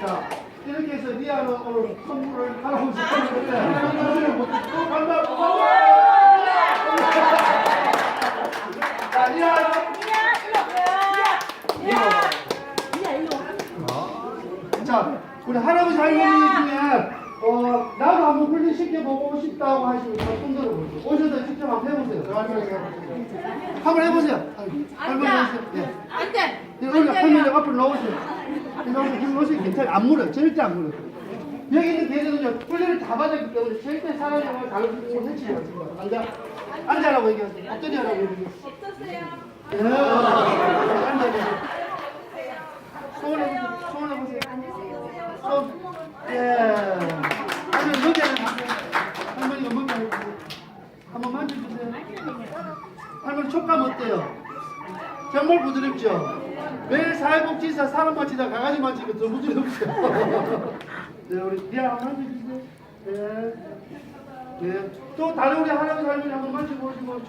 자, 이렇게 해서 리아는 오늘 선물을 하라고 시켰는데 할아버지는 못 어, 간다. 자, 리아는 자, 우리 할아버지 할머니 중에 어, 나도 한번 훈련시켜 보고 싶다고 하시면 손 들어보세요. 오셔서 직접 한번 해보세요. 저 할머니 해보세요. 한번 해보세요. 할머니 해보세요. 예. 안돼. 이거 올려 할머니 앞으로 넣으세요. 넣으세요. 괜찮아요. 안 물어요. 절대 안 물어요. 여기 있는 개들은요, 훈련을 다 받았기 때문에 절대 사람을 있는 해치지 마세요. 앉아. 앉아라고 얘기하세요. 엎드리 하라고 얘기하세요. 예. 앉아보세요. 손을 해보세요. 손을 해보세요. 손. 예. 할머니 여기는 할머니가 뭔가 해보세요. 한번 만져주세요. 할머니 촉감 어때요? 정말 부드럽죠? 매일 사회복지사 사람 만지다 강아지 만지면 더 부드럽죠? 네, 우리 미아 한번 만져주세요. 네. 네. 또 다른 우리 할아버지 할머니 한번 만져보시고